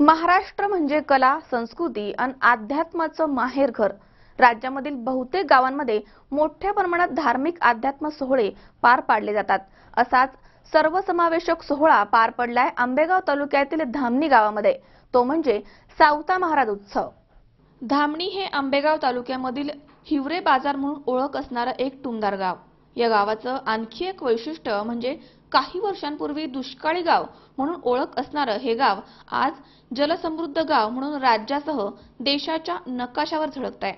महाराष्ट्र म्हणजे कला संस्कृती आणि अध्यात्माचं माहेरघर राज्यामधील बहुतेक गावांमध्ये मोठ्या प्रमाणात धार्मिक अध्यात्म सोहळे पार पाडले जातात. असाच सर्वसमावेशक सोहळा पार पडलाय आंबेगाव तालुक्यातील धामणी गावामध्ये. तो म्हणजे सावता महाराज उत्सव. धामणी हे आंबेगाव तालुक्यामधील हिवरे बाजार म्हणून ओळख असणारं एक टुमदार गाव. या गावाचं आणखी एक वैशिष्ट्य म्हणजे काही वर्षांपूर्वी दुष्काळी गाव म्हणून ओळख असणारं हे गाव आज जलसमृद्ध गाव म्हणून राज्यासह देशाच्या नकाशावर झळकत आहे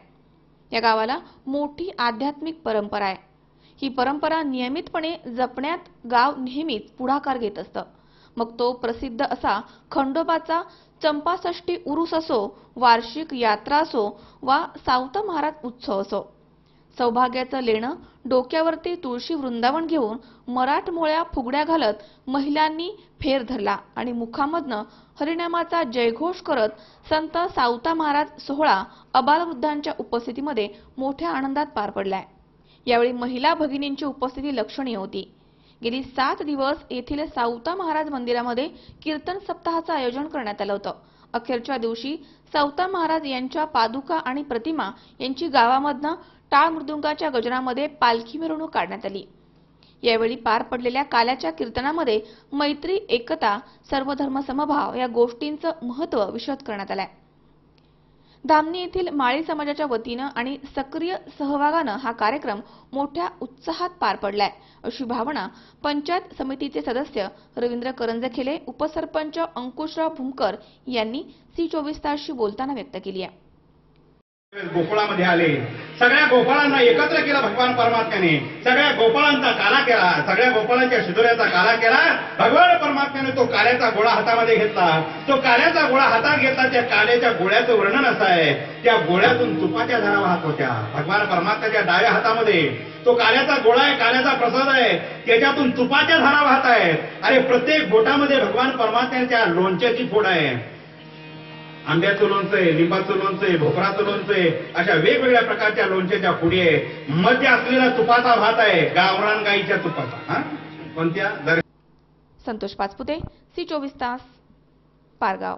या गावाला मोठी आध्यात्मिक परंपरा आहे. ही परंपरा नियमितपणे जपण्यात गाव नेहमीच पुढाकार घेत असतं. मग तो प्रसिद्ध असा खंडोबाचा चंपासष्टी उरुस असो वार्षिक यात्रा असो वा सावत महाराज उत्सव असो. सौभाग्याचं लेणं डोक्यावरती तुळशी वृंदावन घेऊन मराठमोळ्या फुगड्या घालत महिलांनी फेर धरला आणि मुखामधनं हरिनामाचा जयघोष करत संत सावता महाराज सोहळा अबालवृद्धांच्या उपस्थितीमध्ये मोठ्या आनंदात पार पडलाय. यावेळी महिला भगिनींची उपस्थिती लक्षणीय होती. गेली सात दिवस येथील सावता महाराज मंदिरामध्ये कीर्तन सप्ताहाचं आयोजन करण्यात आलं होतं. अखेरच्या दिवशी सौता महाराज यांच्या पादुका आणि प्रतिमा यांची गावामधनं टाळ मृदुंगाच्या गजनामध्ये पालखी मिरवणूक काढण्यात आली. यावेळी पार पडलेल्या काल्याच्या कीर्तनामध्ये मैत्री एकता सर्वधर्म समभाव या गोष्टींचं महत्त्व विशद करण्यात आलंय. धामणी येथील माळी समाजाच्या वतीनं आणि सक्रिय सहभागानं हा कार्यक्रम मोठ्या उत्साहात पार पडलाय. अशी भावना पंचायत समितीचे सदस्य रवींद्र करंजखेले उपसरपंच अंकुशराव भुमकर यांनी सी चोवीस तासशी बोलताना व्यक्त केली आहे. गोकुळामध्ये आले. सगळ्या गोपाळांना एकत्र केलं भगवान परमात्म्याने. सगळ्या गोपाळांचा काला केला. सगळ्या गोपाळांच्या शिदोऱ्याचा काला केला. भगवान परमात्म्याने तो काल्याचा गोळा हातामध्ये घेतला. तो काल्याचा गोळा हातात घेतला. त्या काल्याच्या गोळ्याचं वर्णन असं आहे. त्या गोळ्यातून तुपाच्या झाडा वाहत होत्या. भगवान परमात्म्याच्या डाव्या हातामध्ये. तो काल्याचा गोळा आहे काल्याचा प्रसाद आहे. त्याच्यातून तुपाच्या झाडा वाहत आहेत. आणि प्रत्येक बोटामध्ये भगवान परमात्म्याच्या लोणच्याची फोड आहे. आंब्याचं लोणचं आहे लिंबाचं लोणचं आहे भोपराचं लोणचं आहे अशा वेगवेगळ्या प्रकारच्या लोणच्याच्या पुढे आहे. मध्य असलेला तुपाचा भात आहे गावरान गाईच्या तुपाचा. हा? कोणत्या? दर संतोष पाचपुते सी चोवीस तास पारगाव.